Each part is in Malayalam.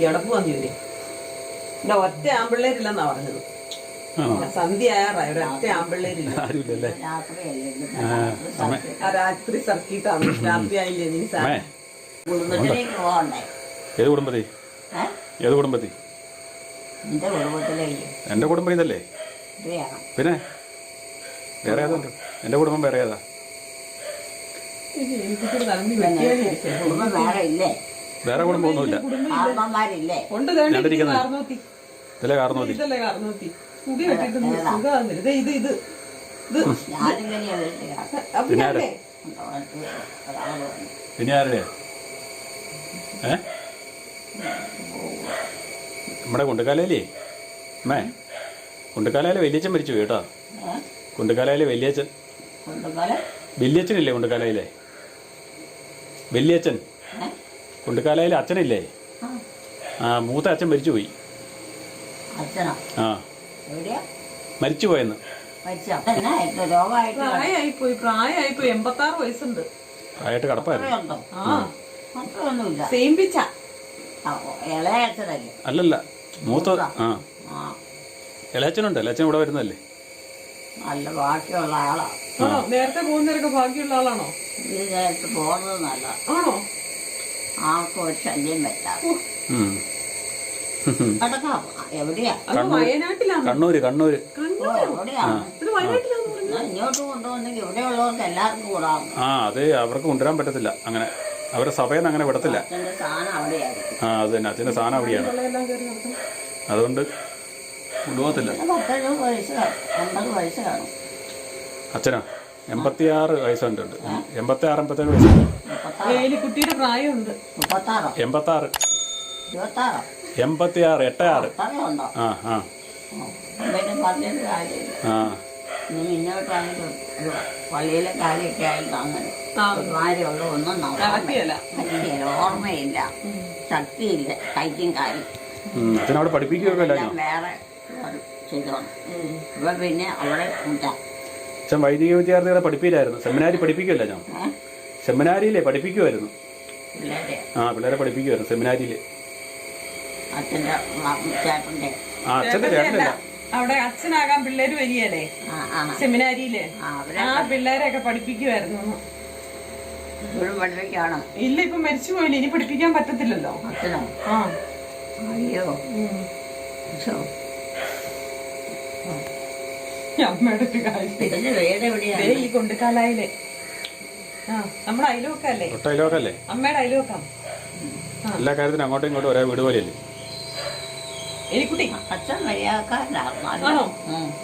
കിടപ്പ് വന്നില്ലേ എന്റെ ഒറ്റ ആമ്പിള്ളേരില്ലെന്നാ പറഞ്ഞത്. സന്ധ്യ ആയാറായി. ഒരൊറ്റ ആമ്പിള്ളേരില്ല. രാത്രി സർക്കിട്ടാണ്. രാത്രി ആയില്ലേ നീ ഏത് കുടുംബത്തി? ഏത് എന്റെ കുടുംബം ഇതല്ലേ പിന്നെ? വേറെ ഏതുണ്ട്? എന്റെ കുടുംബം വേറെ ഏതാ? കുടുംബം വേറെ ഇല്ലേ വേറെ കുടുംബമൊന്നുമില്ല ആത്മമാരില്ലേ കൊണ്ട് ഞാനിരിക്കുന്നത്. കാർന്നോത്തി. ഇതല്ലേ കാർന്നോത്തി? ഇത് ഇത് ഇത്. ഞാനിങ്ങനെയാ വീട്ടിലാണ് വന്നു പിന്നെ ആരുടെ ഏ? നമ്മുടെ കുണ്ടുകാലയിലേ അമ്മേ കുണ്ടുകാലയിലെ വലിയച്ഛൻ മരിച്ചു പോയി കേട്ടോ. ഏ കുണ്ടുകാലയിലെ വലിയച്ഛൻ വലിയച്ഛനില്ലേ കുണ്ടക്കാലയിലെ? വലിയച്ഛൻ. കുണ്ടക്കാലയിലെ കുണ്ടുകാലയിലെ അച്ഛനില്ലേ? ആ. മൂത്ത അച്ഛൻ മരിച്ചുപോയി. അച്ഛനോ? ആ. എവിടെയാ? മരിച്ചു പോയെന്ന് മരിച്ചോ? എന്നാ ഇപ്പൊ രോഗമായിട്ട് പ്രായമായിപ്പോയി വയസ്സുണ്ട്. ആയിട്ട് കടപ്പായിരുന്നു. അല്ലല്ല മൂത്ത ആ. ആ. ഇളയച്ചനുണ്ട് ഇളയച്ചൻ ഇവിടെ വരുന്നല്ലേ നല്ല ബാക്കിയുള്ള ആളാ. ആണോ? നേരത്തെ പോകുന്നവരൊക്കെ ഭാഗ്യമുള്ള ആളാണോ? ഈ നേരത്ത് പോകുന്നത് നല്ല ആണോ? ആർക്കും ഒരു ശല്യം പറ്റാതെ എവിടെയാ? അത് വയനാട്ടിലാണ് കണ്ണൂര് കണ്ണൂര്. ഓ, എവിടെയാണ് ഇത് വയനാട്ടിലാന്ന് പറഞ്ഞു. എന്നാ ഇങ്ങോട്ട് കൊണ്ടുവന്നെങ്കിൽ ഇവിടെയുള്ളവർക്ക് എല്ലാവർക്കും കൂടാം ആ അത് അവർക്ക് കൊണ്ടുവരാൻ പറ്റത്തില്ല. അങ്ങനെ അവരുടെ സഭയിൽ നിന്ന് അങ്ങനെ വിടത്തില്ല. അച്ഛന്റെ അവിടെയായിരിക്കും. ആ അത് തന്നെ. അച്ഛന്റെ സാധനം അവിടെയാണ്. എല്ലാം കയറി നടക്കണം. അതുകൊണ്ട് കൊണ്ടുപോകത്തില്ല. പത്തെഴുപത് വയസ്സ് കാണും. അച്ഛനാ എൺപത്തിയാറ് വയസ്സുണ്ട് എൺപത്തി ആറ് എൺപത്തേഴ് വയസ്സുണ്ട് എൺപത്തി ആറ് പ്രായമുണ്ട്. മുപ്പത്താറോ? എൺപത്താറ്. ഇരുപത്താറോ? എൺപത്തിയാറ് എട്ടയാറ് അത്രയുണ്ടോ ആ ആ. ആ. ഒരു പള്ളിയിലെ കാര്യമൊക്കെ ആയിട്ട് അങ്ങനെ ആ. ഒരു കാര്യമുള്ള ഒന്നും നടക്കുകയല്ല പറ്റിയില്ല ഓർമ്മയില്ല. ശക്തിയില്ല കൈക്കും കാര്യം പഠിപ്പിക്കുകയൊക്കെ വേറെ ചെയ്തോണം പിന്നെ അവിടെ അച്ഛൻ വൈദിക വിദ്യാർത്ഥികളെ പഠിപ്പില്ലായിരുന്നു സെമിനാരി പഠിപ്പിക്കുമല്ല ഞാൻ സെമിനാരിയിലെ പഠിപ്പിക്കുമായിരുന്നു പിള്ളേരെ. ആ പിള്ളേരെ പഠിപ്പിക്കുമായിരുന്നു സെമിനാരിയിൽ. അച്ഛന്റെ ചേട്ടന്റെ. ആ അച്ഛന്റെ ചേട്ടനല്ല അവിടെ അച്ഛനാകാൻ പിള്ളേര് വരികയല്ലേ? ആ ആ. സെമിനാരിയിൽ. ആ അവരെ ആ പിള്ളേരെയൊക്കെ പഠിപ്പിക്കുമായിരുന്നു ഇപ്പോഴും ഇല്ല ഇപ്പൊ മരിച്ചു പോയില്ല ഇനി പഠിപ്പിക്കാൻ പറ്റത്തില്ലല്ലോ. അച്ഛനോ? ആ. അയ്യോ. ഉം. അമ്മയുടെ കാര്യം. ഈ ആ നമ്മുടെ അല്ലേ? അമ്മയുടെ അയലോക്കാം എല്ലാ കാര്യത്തിനും അങ്ങോട്ടും ഇങ്ങോട്ടും ഒരേ വീട് പോലെയല്ലേ? എലിക്കുട്ടി? അച്ഛൻ വയ്യാക്കാരനാണോ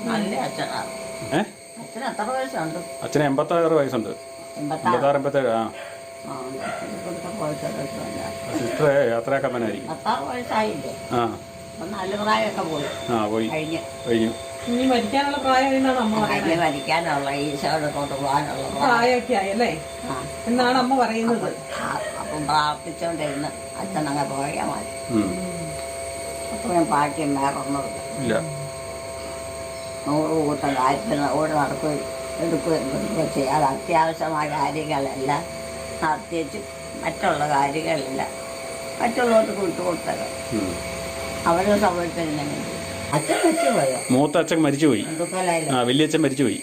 നല്ല അച്ഛനാണ് അച്ഛൻ എത്ര വയസ്സുണ്ട്? അച്ഛന് എൺപത്താറ് വയസ്സുണ്ട്. എൺപത്താറ്? എൺപത്തേഴ് ആ. ആ ഇവിടുത്തെ പോയിട്ടില്ല സിസ്റ്റർ യാത്രാക്കമ്മനായിരിക്കും പത്താറ് വയസ്സായില്ലേ? ആ. അപ്പൊ നല്ല പ്രായമൊക്കെ പോയി. ആ പോയി. കഴിഞ്ഞു. കഴിഞ്ഞു. ഇനി മരിക്കാനുള്ള പ്രായം എന്നാണ് അമ്മ പറയുന്നത്. കഴിഞ്ഞ് വലിക്കാനുള്ള ഈശോയുടെ കൊണ്ട് പോകാനുള്ള പ്രായം. പ്രായമൊക്കെ ആയല്ലേ? ആ. എന്നാണ് അമ്മ പറയുന്നത്. അപ്പം പ്രാർത്ഥിച്ചോണ്ടിരുന്ന് അച്ഛൻ അങ്ങ് പോയാൽ മതി. അപ്പോഴും പാട്ടിയും വേറൊന്നുമില്ല. ഇല്ല. നൂറ് കൂട്ടം കാര്യത്തിന് ഓടി നടക്കുകയും എടുക്കുകയും ചെയ്യുക അത് അത്യാവശ്യമായ കാര്യങ്ങളെല്ലാം. നടത്തിച്ച് മറ്റുള്ള കാര്യങ്ങളെല്ലാം. മറ്റുള്ളവർക്ക് വിട്ടുകൊടുത്തത്. അവരെ സംഭവിച്ചിരുന്നെങ്കിൽ അച്ഛൻ മൂത്ത അച്ഛൻ മരിച്ചുപോയി. ആ വലിയച്ഛൻ മരിച്ചുപോയി.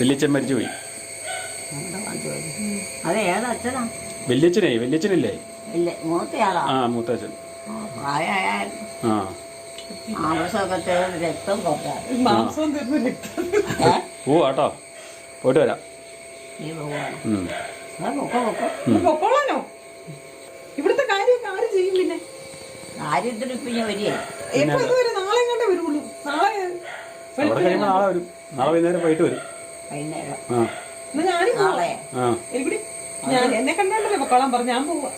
വലിയച്ഛൻ മരിച്ചുപോയി. അത് ഏതച്ഛനാ വലിയച്ഛനേ വലിയച്ഛനില്ലേ? മൂത്തയാളാ? ആ മൂത്തച്ഛൻ. അച്ഛൻ ആ. ഓ ആട്ടോ പോയിട്ട് വരാം. ഇവിടുത്തെ കാര്യമൊക്കെ ആര് ചെയ്യും പിന്നെ? എപ്പോ നാളെ കണ്ടേ വരുള്ളൂ. നാളെ അവിടെ കഴിയുമ്പോൾ നാളെ വരും. നാളെ വൈകുന്നേരം പോയിട്ട് വരും. വൈകുന്നേരം. ആ. എന്നാ ഞാനും പോവാം. നാളെ. ആ. എലിക്കുട്ടി ഞാൻ എന്നെ കണ്ടോണ്ടല്ലേ പൊക്കോളാൻ പറഞ്ഞു ഞാൻ പോവാ.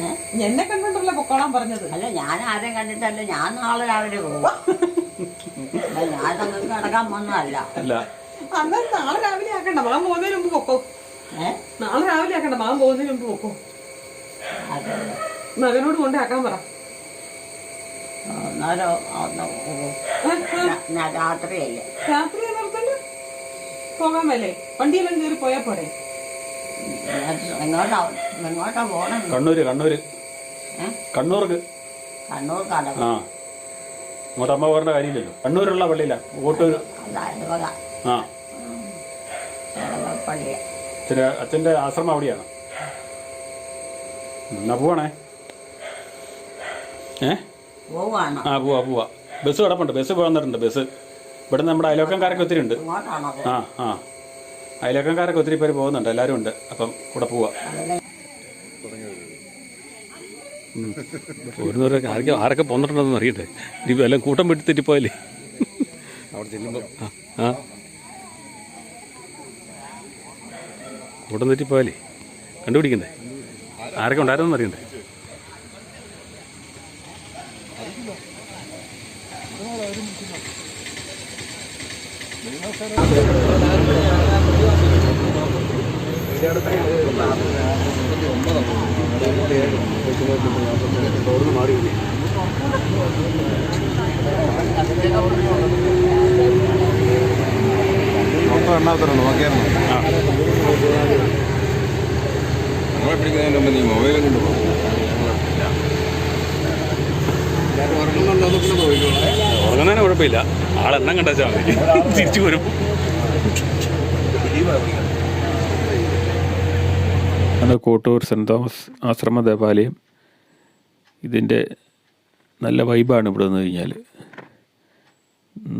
ഏ? എന്നെ കണ്ടോണ്ടല്ലേ പൊക്കോളാൻ പറഞ്ഞത്. അല്ല ഞാൻ ആരെയും കണ്ടിട്ടല്ല ഞാൻ നാളെ രാവിലെ പോകും അല്ല, ഞാൻ നിങ്ങൾക്ക് നടക്കാൻ വന്നതല്ല. അല്ല. അന്നേരം നാളെ രാവിലെ ആക്കണ്ട. മകൻ പോകുന്നതിന് മുമ്പ് പൊക്കോ. ഏ? നാളെ രാവിലെ ആക്കണ്ട. മകൻ പോകുന്നതിന് മുമ്പ് പൊക്കോ. അതെ. മകനോട് കൊണ്ടാക്കാൻ പറ. അന്നേരം അന്ന് ആ, ആ, ഞാൻ രാത്രിയല്ലേ. രാത്രി എന്ന് പോകാൻ മേലേ. വണ്ടിയെല്ലാം കയറി പോയാ പോരെ. എങ്ങോട്ടാ എങ്ങോട്ടാ പോകണം കണ്ണൂര് കണ്ണൂര്. കണ്ണൂർക്ക്. ആ. അങ്ങോട്ട് അമ്മ കാര്യമില്ലല്ലോ. കണ്ണൂരുള്ള പള്ളിയില്ല കോട്ടൂർ ആ. പള്ളിയ അച്ഛന്റെ അച്ഛന്റെ ആശ്രമം അവിടെയാണ്. എന്നാ പോവാണേ? ഏ? ആ പോവാ പോവാ. ബസ് കിടപ്പുണ്ട്. ബസ് പോകുന്നുണ്ട് ബസ്. ഇവിടെ നമ്മുടെ അയലോക്കംകാരൊക്കെ ഒത്തിരി ഉണ്ട്. ആ ആ. അയലോക്കംകാരൊക്കെ ഒത്തിരി പേര് പോകുന്നുണ്ട്. എല്ലാവരും ഉണ്ട്. അപ്പം കൂടെ പോവാ. പോരുന്നവരൊക്കെ ആരൊക്കെ ആരൊക്കെ പോന്നിട്ടുണ്ടെന്ന് അറിയട്ടെ ഇനി എല്ലാം കൂട്ടം വിട്ട് തെറ്റിപ്പോയാലേ. അവിടെ ചെല്ലുമ്പോൾ ആ കൂട്ടം തെറ്റിപ്പോയാലേ. കണ്ടുപിടിക്കണ്ടേ ആരൊക്കെ ഉണ്ടായിരുന്നെന്ന് അറിയണ്ടേ? എണ്ണാത്തരണം നോക്കിയായിരുന്നു ആ. നമ്മളെ പിടിക്കുന്നതിന് മുമ്പ് നീ മൊബൈലും കൊണ്ട് പോകും ഉറങ്ങുന്നതിന് കുഴപ്പമില്ല. ആളെണ്ണം കണ്ടാച്ചാൽ മതി. തിരിച്ചു വരും. അത് കോട്ടൂർ സെന്റ് തോമസ് ആശ്രമ ദേവാലയം ഇതിന്റെ നല്ല വൈബാണ് ഇവിടെ നിന്ന് കഴിഞ്ഞാൽ.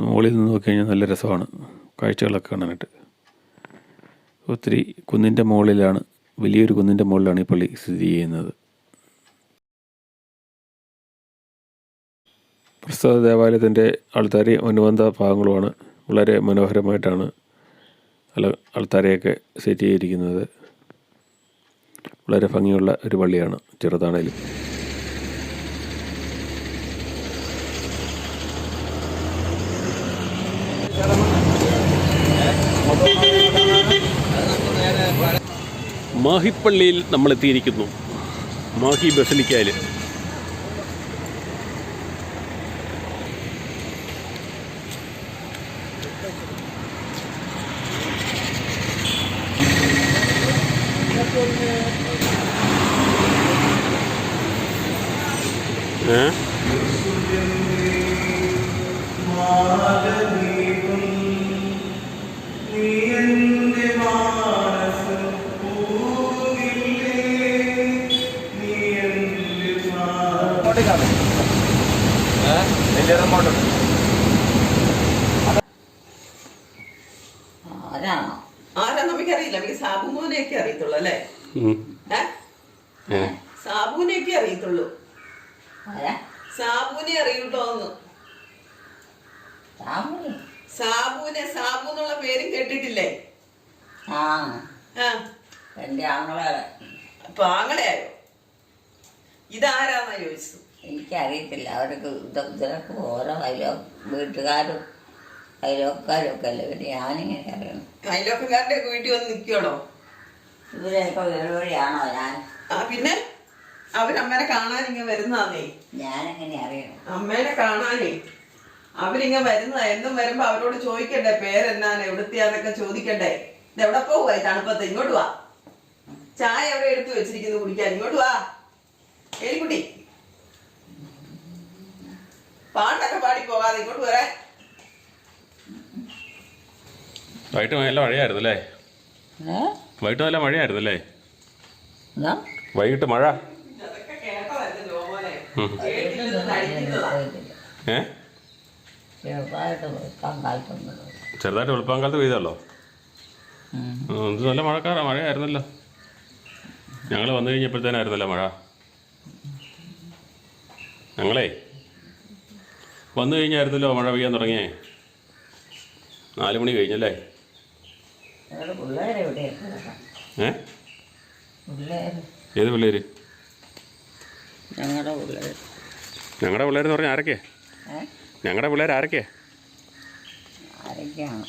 മുകളിൽ നിന്ന് നോക്കി കഴിഞ്ഞാൽ നല്ല രസമാണ്. കാഴ്ചകളൊക്കെ കാണാനായിട്ട്. ഒത്തിരി കുന്നിന്റെ മുകളിലാണ് വലിയൊരു കുന്നിന്റെ മുകളിലാണ് ഈ പള്ളി സ്ഥിതി ചെയ്യുന്നത്. പ്രസ്തുത ദേവാലയത്തിന്റെ ആൾത്താരി അനുബന്ധ ഭാഗങ്ങളുമാണ്. വളരെ മനോഹരമായിട്ടാണ് അല്ല അൾത്താരയൊക്കെ സെറ്റ് ചെയ്തിരിക്കുന്നത്. വളരെ ഭംഗിയുള്ള ഒരു പള്ളിയാണ് ചെറുതാണേലും. മാഹിപ്പള്ളിയിൽ നമ്മൾ എത്തിയിരിക്കുന്നു മാഹി ബസലിക്കയിൽ ഏ ആരാണോ ആരാ നമുക്കറിയില്ല നമുക്ക് സാബുമോനെയൊക്കെ അറിയത്തുള്ളൂ അല്ലേ ഉം. ഏ? ഏ സാബുവിനെയൊക്കെ അറിയത്തുള്ളൂ ആരാ സാബുവിനെ അറിയൂട്ടോ ഒന്ന് താമര സാബുവിനെ സാബു എന്നുള്ള പേരും കേട്ടിട്ടില്ലേ ആ ആ എന്റെ ആങ്ങളെ പാങ്ങളെയായോ ഇതാരാന്നാ ചോദിച്ചത്? എനിക്കറിയത്തില്ല. അവർക്ക് ഇതൊക്കെ ഓരോ അയലോ വീട്ടുകാരും അയലോക്കാരും ഒക്കെ അല്ലേ? പിന്നെ ഞാനിങ്ങനെ അറിയണം. അയലോക്കാരുടെ ഒക്കെ വീട്ടിൽ വന്ന് നിൽക്കണോ ഇവരെയൊക്കെ വീടുവഴിയാണോ ഞാൻ? ആ പിന്നെ? അവരമ്മേനെ കാണാൻ ഇങ്ങനെ വരുന്നതാന്നേ. ഞാനെങ്ങനെ അറിയണം? അമ്മേനെ കാണാനേ. അവരിങ്ങ വരുന്നതാ. എന്നും വരുമ്പോ അവരോട് ചോദിക്കണ്ടേ? പേരെന്നാണ് എവിടുത്തെയാന്നൊക്കെ ചോദിക്കണ്ടേ? ഇത് എവിടെ പോവുക തണുപ്പത്ത്. ഇങ്ങോട്ട് വാ. ചായ എവിടെ എടുത്തു വെച്ചിരിക്കുന്നു കുടിക്കാൻ? ഇങ്ങോട്ട് വാ. എലിക്കുട്ടി. പാട്ടൊക്കെ പാടി പോകാതെ ഇങ്ങോട്ട് വരാൻ വൈകിട്ട് നല്ല മഴയായിരുന്നു അല്ലേ വൈകിട്ട് നല്ല മഴയായിരുന്നു അല്ലേ വൈകിട്ട് മഴ? ഏ? ചെറുതായിട്ട് വെളുപ്പം കാലത്ത് ചെറുതായിട്ട് വെളുപ്പാങ്കാലത്ത് പെയ്തല്ലോ ഇത് നല്ല മഴക്കാറാ മഴയായിരുന്നല്ലോ. ഞങ്ങൾ വന്നു കഴിഞ്ഞപ്പോഴത്തേനായിരുന്നല്ലോ മഴ. ഞങ്ങളേ. വന്നു കഴിഞ്ഞായിരുന്നല്ലോ മഴ പെയ്യാൻ തുടങ്ങിയേ. നാല് മണി കഴിഞ്ഞല്ലേ? ഏ? ഏത് പിള്ളേര്? ഞങ്ങളുടെ പിള്ളേർ ഞങ്ങളുടെ പിള്ളേരെന്ന് പറഞ്ഞാൽ ആരൊക്കെയാ ഏ? ഞങ്ങളുടെ പിള്ളേർ ആരൊക്കെയാ? ആരൊക്കെയാണ്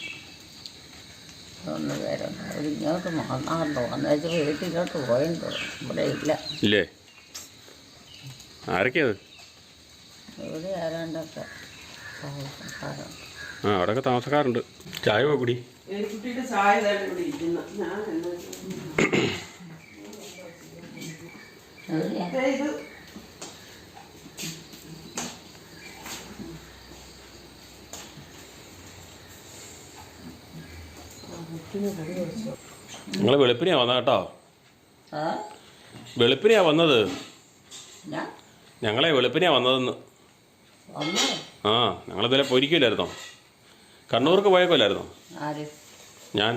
ഇങ്ങോട്ട് വീട്ടിലോട്ട് ഇവിടെ ഇല്ല. ഇല്ലേ? ആരൊക്കെയാ അത്? ഇവിടെ ആരാണ്ടൊക്കെ ആ അവിടെയൊക്കെ താമസക്കാരുണ്ട് ചായ കുടി? കുട്ടിയുടെ ചായ ഇവിടെ ഇരിക്കുന്നു. ഞാൻ എന്നാ ദേ ഇത് നിങ്ങൾ വെളുപ്പിനെയാ വന്നത് കേട്ടോ? വെളുപ്പിനെയാ വന്നത്? ഞാൻ? ഞങ്ങളെ വെളുപ്പിനെയാ വന്നതെന്ന്. ആ ഞങ്ങളിതുവരെ പൊരിക്കില്ലായിരുന്നോ കണ്ണൂർക്ക് പോയേക്കല്ലായിരുന്നോ ആര്? ഞാൻ.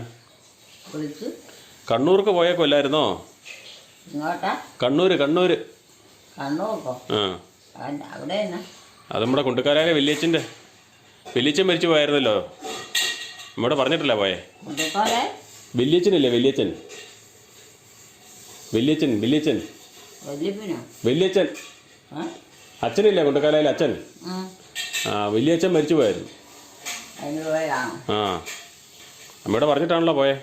കണ്ണൂർക്ക് ഇങ്ങോട്ടാ? കണ്ണൂര് കണ്ണൂര്. അത് നമ്മുടെ കുണ്ടക്കാരായ വലിയച്ഛന്റെ വലിയച്ഛൻ മരിച്ചു പോയായിരുന്നല്ലോ. നമ്മുടെ പറഞ്ഞിട്ടില്ല പോയെ. വലിയച്ഛനില്ലേ വലിയച്ഛൻ വലിയച്ഛൻ വലിയച്ഛൻ വലിയച്ഛൻ? അച്ഛനില്ലേ കൊണ്ടക്കാലയിൽ അച്ഛൻ? ആ വലിയ അച്ഛൻ മരിച്ചു പോയായിരുന്നു ആ. അമ്മയോട് പറഞ്ഞിട്ടാണല്ലോ പോയെ.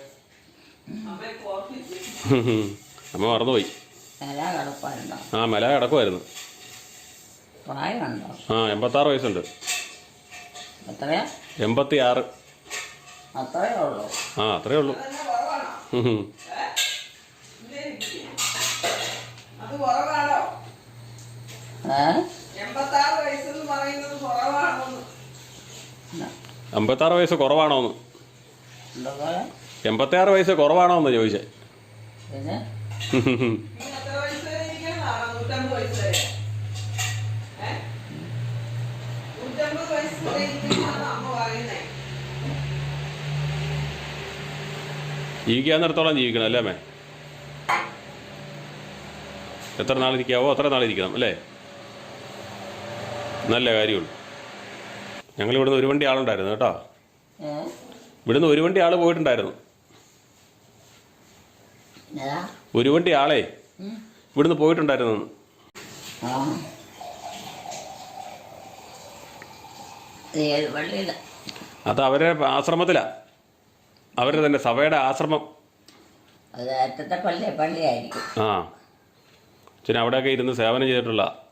അമ്മ മറന്നുപോയി. ആ മല കിടക്കുമായിരുന്നു ആ എൺപത്താറ് വയസ്സുണ്ട്. എൺപത്തി ആറ് ആ അത്രേ ഉള്ളൂ. ഹും ഹും. അത് കുറവാണോ? അമ്പത്താറ് വയസ്സ് കുറവാണോന്ന്? എന്തൊക്കെ എൺപത്തിയാറ് വയസ്സ് ചോദിച്ചേ. ഇരിക്കണമെന്നാണ് അമ്മ പറയുന്നേ. ജീവിക്കാന്നിടത്തോളം ജീവിക്കണം അല്ലേ അമ്മേ? എത്ര നാളിരിക്കാവോ? അത്ര നാളിരിക്കണം അല്ലേ? നല്ല കാര്യമുള്ളൂ. ഞങ്ങൾ ഇവിടുന്ന് ഒരു വണ്ടി ആളുണ്ടായിരുന്നു കേട്ടോ. ഇവിടുന്ന് ഒരു വണ്ടി ആൾ പോയിട്ടുണ്ടായിരുന്നു. ഒരു വണ്ടി ആളെ. ഇവിടുന്ന് പോയിട്ടുണ്ടായിരുന്നു. അത് അവരെ ആശ്രമത്തിലാ. അവരുടെ തന്നെ സഭയുടെ ആശ്രമം. ആ. അച്ഛൻ അവിടെയൊക്കെ ഇരുന്ന് സേവനം ചെയ്തിട്ടുള്ള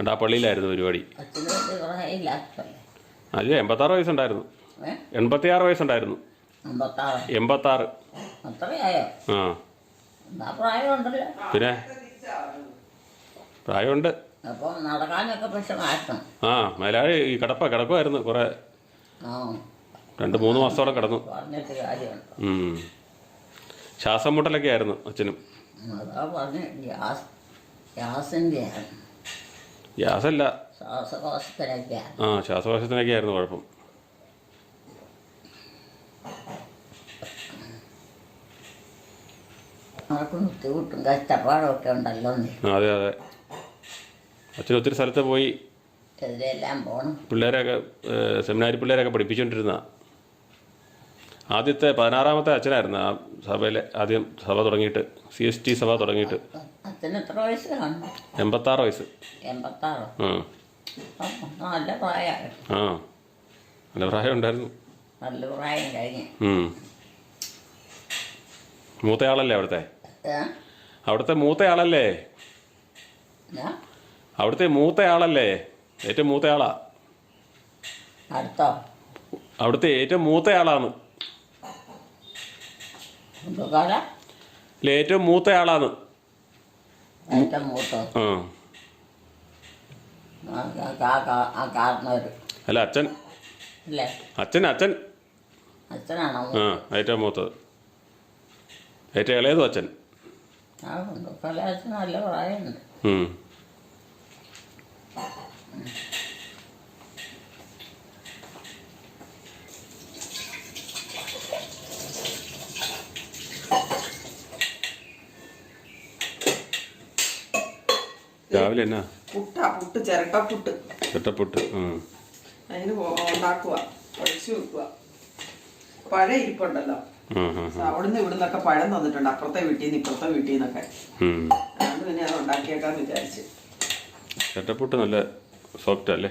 എന്നിട്ട് ആ പള്ളിയിലായിരുന്നു പരിപാടി. അച്ഛന് എൺപത്തി ആറ് പള്ളി അല്ല എൺപത്താറ് വയസ്സുണ്ടായിരുന്നു. എൺപത്തി എൺപത്തിയാറ് വയസ്സുണ്ടായിരുന്നു. എൺപത്തി എൺപത്താറ്. ആ. പിന്നെ? പ്രായമുണ്ട്. ആ മേലാഴി ഈ കിടപ്പ കിടക്കുമായിരുന്നു കുറേ. രണ്ട് മൂന്ന് മാസത്തോളം കിടന്നു. ശ്വാസം മുട്ടലൊക്കെ ആയിരുന്നു അച്ഛനും. ഗ്യാസിന്റെ ഗ്യാസല്ല ആ ശ്വാസകോശത്തിനൊക്കെ ആയിരുന്നു കുഴപ്പം. അവർക്ക് ബുദ്ധിമുട്ടും കഷ്ടപ്പാടും ഒക്കെ ഉണ്ടല്ലോ നീ ആ, അതെ അതെ. അച്ഛൻ ഒത്തിരി സ്ഥലത്ത് പോയി പോകണം പിള്ളേരെയൊക്കെ ഏഹ്, സെമിനാരി പിള്ളേരൊക്കെ പഠിപ്പിച്ചുകൊണ്ടിരുന്ന ആദ്യത്തെ പതിനാറാമത്തെ അച്ഛനായിരുന്നു ആ സഭയിലെ ആദ്യം സഭ തുടങ്ങിയിട്ട് സി എസ് ടി സഭ തുടങ്ങിയിട്ട്. അച്ഛന് എത്ര വയസ്സ് കാണും എൺപത്താറ് വയസ്സ്. എൺപത്താറോ. നല്ല പ്രായമായി ആ നല്ല പ്രായം ഉണ്ടായിരുന്നു. നല്ല പ്രായം കഴിഞ്ഞ്. ഉം. മൂത്തയാളല്ലേ അവിടുത്തെ? ഏ? അവിടുത്തെ മൂത്തയാളല്ലേ? അവിടുത്തെ മൂത്തയാളല്ലേ? ഏറ്റവും മൂത്തയാളാ? അടുത്തോ? അവിടുത്തെ ഏറ്റവും മൂത്തയാളാണ്. ഏറ്റവും മൂത്തയാളാണ്. ആളാണ് മൂത്തോ? ആ. അല്ല അച്ഛൻ. അച്ഛൻ അച്ഛൻ. ആ ഏറ്റവും മൂത്തത്. ഏറ്റവും ഇളയതും അച്ഛൻ. നല്ല പ്രായമുണ്ട്. രാവിലെ എന്നാ പുട്ടാ പുട്ട് ചിരട്ടപ്പുട്ട് ചട്ടപ്പൊട്ട് ഉം. അതിന് ഉണ്ടാക്കുക ഒഴിച്ചു വെക്കുക പഴം ഇരിപ്പുണ്ടല്ലോ ആ ആ ആ. അവിടുന്ന് ഇവിടുന്നൊക്കെ പഴം തന്നിട്ടുണ്ട് അപ്പുറത്തെ വീട്ടിൽ നിന്ന് ഇപ്പുറത്തെ വീട്ടിൽ നിന്നൊക്കെ. അതുകൊണ്ട് പിന്നെ അത് ഉണ്ടാക്കിയേക്കാന്ന് വിചാരിച്ച് ചട്ടപ്പൊട്ട് നല്ല സോഫ്റ്റ് അല്ലേ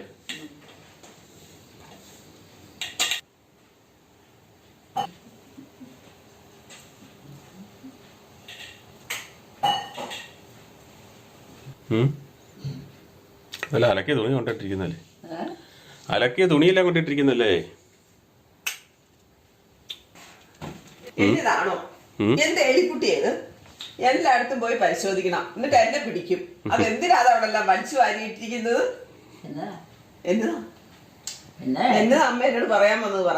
ഉം. നല്ല അലക്കിയ തുണി കൊണ്ടിട്ടിരിക്കുന്നല്ലേ? അലക്കിയ തുണിയെല്ലാം കൊണ്ടിട്ടിരിക്കുന്നല്ലേ? എന്റേതാണോ ഉം. എന്റെ എലിക്കുട്ടിയത് എല്ലായിടത്തും പോയി പരിശോധിക്കണം. എന്നിട്ട് എന്നെ പിടിക്കും. അത് എന്തിനാ അതവിടെല്ലാം വലിച്ചു വാരിയിട്ടിരിക്കുന്നത്? എന്നാ? എന്നതാ എന്നതാ അമ്മ എന്നോട് പറയാൻ വന്നത് പറ.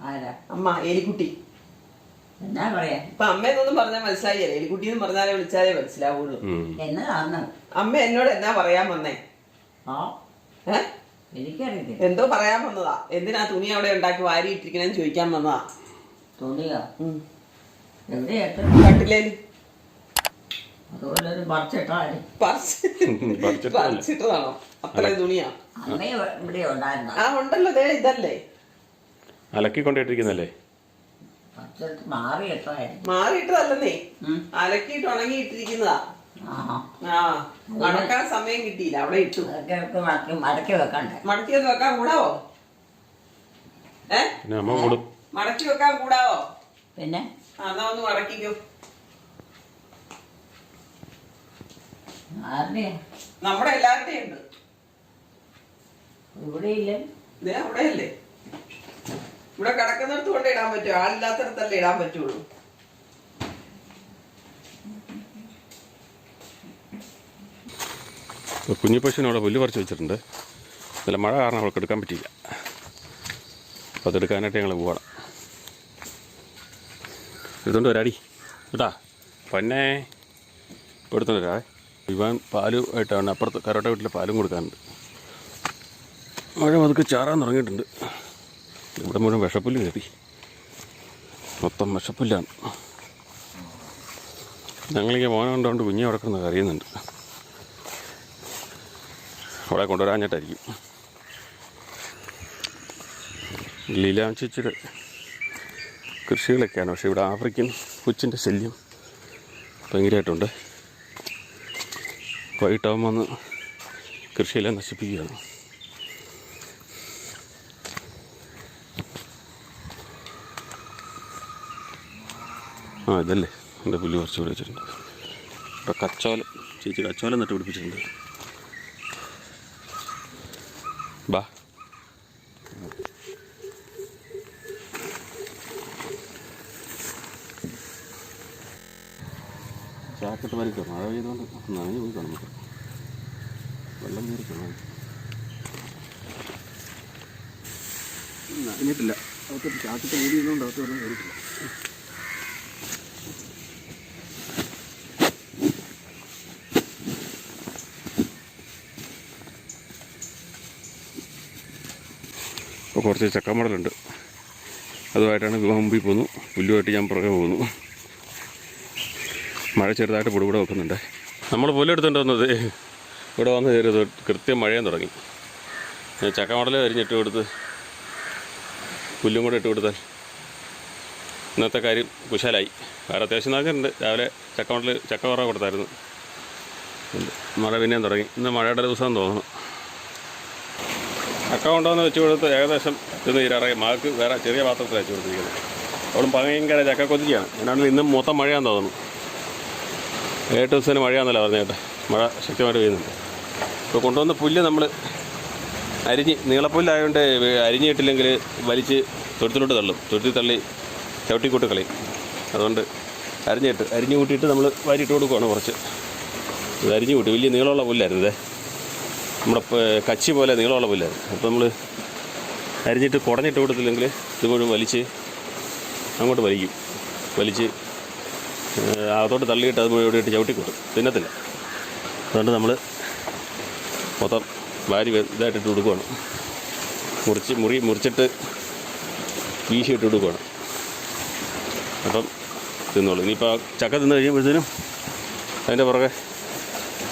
ആരാ? അമ്മ എലിക്കുട്ടി. എന്നാ പറയാ? ഇപ്പൊ അമ്മയെന്നൊന്നും പറഞ്ഞാൽ മനസ്സിലായില്ലേ. എലിക്കുട്ടി എന്ന് പറഞ്ഞാലേ വിളിച്ചാലേ മനസ്സിലാവുള്ളൂ. എന്നതാന്ന് അമ്മ എന്നോട് എന്നാ പറയാൻ വന്നേ? ആ. ഏ? എനിക്കറിയത്തില്ല. എന്തോ പറയാൻ വന്നതാ. എന്തിനാ തുണി അവിടെ ഉണ്ടാക്കി വാരി ഇട്ടിരിക്കണെന്ന് ചോദിക്കാൻ വന്നതാ. തുണിയോ. എവിടെയായിട്ട് കട്ടിലേൽ. അതുപോലെ ഒരു? പറിച്ചിട്ടതാണോ? അത്രയും തുണിയാ? അമ്മ ഇവിടെ ഉണ്ടായിരുന്ന? ആ ഉണ്ടല്ലോ. ദേ ഇതല്ലേ. അലക്കി കൊണ്ടിട്ടിരിക്കുന്നല്ലേ പറിച്ചിട്ട് മാറി എത്രയായി മാറിയിട്ടതല്ലെന്നേ. അലക്കിട്ട് അലക്കിയിട്ട് ഉണങ്ങിയിട്ടിരിക്കുന്നതാ. ആഹാ. ആ മടക്കാൻ സമയം കിട്ടിയില്ല അവിടെ ഇട്ടു. മടക്കി വെക്കണ്ടേ? മടക്കി വെക്കാൻ കൂടാവോ? ഏ? മടക്കി വെക്കാൻ കൂടാവോ? പിന്നെ? അതാ എന്നാ ഒന്ന് മടക്കിക്കോ. നമ്മുടെ എല്ലാവരുടെയും ഉണ്ട്. ഇവിടെ ഇല്ലേ അവിടെ അവിടെയല്ലേ? ഇവിടെ കിടക്കുന്നിടത്ത് കൊണ്ട് ഇടാൻ പറ്റും ആളില്ലാത്തടത്തല്ലേ ഇടാൻ പറ്റുള്ളൂ. കുഞ്ഞു പശുവിനോടെ പുല്ല് പറിച്ച് വെച്ചിട്ടുണ്ട്. നല്ല മഴ കാരണം അവൾക്ക് എടുക്കാൻ പറ്റിയില്ല. അപ്പോൾ അതെടുക്കാനായിട്ട് ഞങ്ങൾ പോകണം എടുത്തോണ്ട് വരാടി. കേട്ടാ? പൊന്നെ. എടുത്തോണ്ട് വരാ ഇവാൻ പാലും ആയിട്ടാണ് അപ്പുറത്ത് കരോട്ട വീട്ടിൽ പാലും കൊടുക്കാനുണ്ട്. മഴ പതുക്കെ ചാറാൻ തുടങ്ങിയിട്ടുണ്ട്. ഇവിടെ മുഴുവൻ വിഷപ്പുല്ല് കയറി മൊത്തം വിഷപ്പുല്ലാണ് ഞങ്ങളിങ്ങനെ മോനെ കൊണ്ടുകൊണ്ട് കുഞ്ഞെ അവിടെ കറിയുന്നുണ്ട് അവിടെ കൊണ്ടുവരാഞ്ഞിട്ടായിരിക്കും ലീലാം കൃഷികളൊക്കെയാണ് പക്ഷേ ഇവിടെ ആഫ്രിക്കൻ പുച്ചിന്റെ ശല്യം ഭയങ്കരമായിട്ടുണ്ട് വൈകിട്ടാകുമ്പോൾ കൃഷിയെല്ലാം നശിപ്പിക്കുകയാണ് ആ ഇതല്ലേ. എന്റെ പുല്ല് കുറച്ച് കൂടെ വെച്ചിട്ടുണ്ട്. ഇവിടെ കച്ചോലം ചേച്ചി കച്ചോലം നട്ട് പിടിപ്പിച്ചിട്ടുണ്ട്. ബാ. ചാക്കിട്ട് വലിക്കാം. മഴ പെയ്തുകൊണ്ട് നനഞ്ഞു പോയി കാണും വെള്ളം കയറി നനഞ്ഞിട്ടില്ല അകത്ത് ചാക്കിട്ട് മൂടി അവർക്ക് വെള്ളം കയറിയിട്ടില്ല. കുറച്ച് ചക്കമടലുണ്ട് അതുമായിട്ടാണ് മുമ്പിൽ പോന്നു പുല്ലുമായിട്ട് ഞാൻ പുറകെ പോകുന്നു. മഴ ചെറുതായിട്ട് പൊടിപൂടെ വെക്കുന്നുണ്ട്. നമ്മൾ പുല്ലെടുത്തുകൊണ്ട് വന്നത് ഇവിടെ വന്ന് കയറിയത് കൃത്യം മഴയും തുടങ്ങി. ചക്കമടൽ അരിഞ്ഞിട്ട് കൊടുത്ത് പുല്ലും കൂടെ ഇട്ട് കൊടുത്താൽ ഇന്നത്തെ കാര്യം കുശാലായി. വേറെ അത്യാവശ്യം നടക്കുന്നുണ്ട് രാവിലെ ചക്കമടൽ ചക്ക കുറവ് കൊടുത്തായിരുന്നു. മഴ പിന്നെയും തുടങ്ങി. ഇന്ന് മഴയുടെ ദിവസം തോന്നുന്നു. ചക്ക വെച്ച് കൊടുത്ത് ഏകദേശം ഇന്ന് തീരാറായി മാർക്ക് വേറെ ചെറിയ പാത്രത്തിൽ വെച്ച് കൊടുത്തിരിക്കുന്നത്. അവളും ഭയങ്കര ചക്ക കൊതിക്കുകയാണ് ഞാനാണെങ്കിൽ ഇന്നും മൊത്തം മഴയാന്ന് തോന്നുന്നു. ഏട്ട് ദിവസത്തിന് മഴയാന്നല്ല പറഞ്ഞേട്ടെ മഴ ശക്തമായിട്ട് പെയ്യുന്നുണ്ട്. ഇപ്പോൾ കൊണ്ടുവന്ന പുല്ല് നമ്മൾ അരിഞ്ഞ് നീളപ്പുല്ലായതുകൊണ്ട് അരിഞ്ഞിട്ടില്ലെങ്കിൽ വലിച്ച് തൊഴുത്തിലോട്ട് തള്ളും. തൊഴുത്തിൽ തള്ളി ചവിട്ടിക്കൂട്ട് കളി അതുകൊണ്ട് അരിഞ്ഞിട്ട് അരിഞ്ഞു കൂട്ടിയിട്ട് നമ്മൾ വാരിയിട്ട് കൊടുക്കുവാണ് കുറച്ച്. ഇത് അരിഞ്ഞു കൂട്ടി. വലിയ നീളമുള്ള പുല്ലായിരുന്നു നമ്മുടെ കച്ചി പോലെ നീളമുള്ള പുല്ലായിരുന്നു അപ്പോൾ നമ്മൾ അരിഞ്ഞിട്ട് കുടഞ്ഞിട്ട് കൊടുത്തില്ലെങ്കിൽ ഇതുപോലും വലിച്ച് അങ്ങോട്ട് വലിക്കും. വലിച്ച് അതോട്ട് തള്ളിയിട്ട് അത് ഇവിടെയിട്ട് ഇട്ട് കൊടുക്കും. തിന്നത്തില്ല. അതുകൊണ്ട് നമ്മൾ മൊത്തം വാരി ഇതായിട്ടിട്ട് കൊടുക്കുകയാണ് മുറിച്ച് മുറി മുറിച്ചിട്ട് വീശിയിട്ട് കൊടുക്കുകയാണ് അപ്പം തിന്നോളൂ. ഇനിയിപ്പോൾ ചക്ക തിന്ന് കഴിയുമ്പോഴത്തേനും അതിന്റെ പുറകെ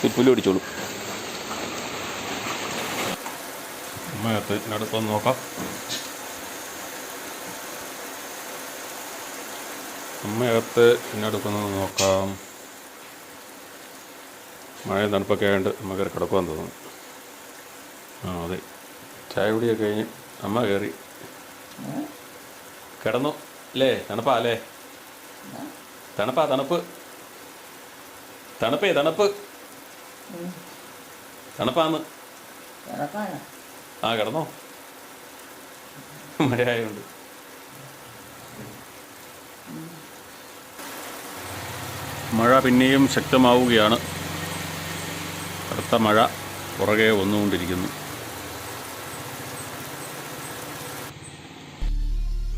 ഈ പുല്ല് പിടിച്ചോളൂ. അമ്മയകത്ത് അടുത്തൊന്ന് നോക്കാം. അമ്മയകത്ത് എന്നടുക്കൊന്ന് നോക്കാം. മഴ തണുപ്പൊക്കെ ആയതുകൊണ്ട് അമ്മ കയറി കിടക്കുവാൻ തോന്നുന്നു. ആ അതെ. ചായ കുടിയൊക്കെ കഴിഞ്ഞ് അമ്മ കയറി. കിടന്നു. അല്ലേ? തണുപ്പാ അല്ലേ? തണുപ്പാ തണുപ്പ്. തണുപ്പേ തണുപ്പ്. തണുപ്പാന്ന്. ആ കിടന്നോ? മഴയായുണ്ട്. മഴ പിന്നെയും ശക്തമാവുകയാണ്. അടുത്ത മഴ പുറകെ വന്നുകൊണ്ടിരിക്കുന്നു.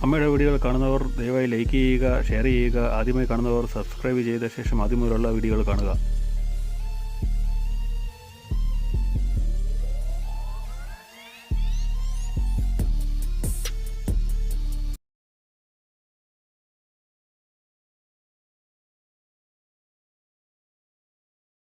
അമ്മയുടെ വീഡിയോകൾ കാണുന്നവർ ദയവായി ലൈക്ക് ചെയ്യുക ഷെയർ ചെയ്യുക ആദ്യമായി കാണുന്നവർ സബ്സ്ക്രൈബ് ചെയ്ത ശേഷം ആദ്യം മുതലുള്ള വീഡിയോകൾ കാണുക.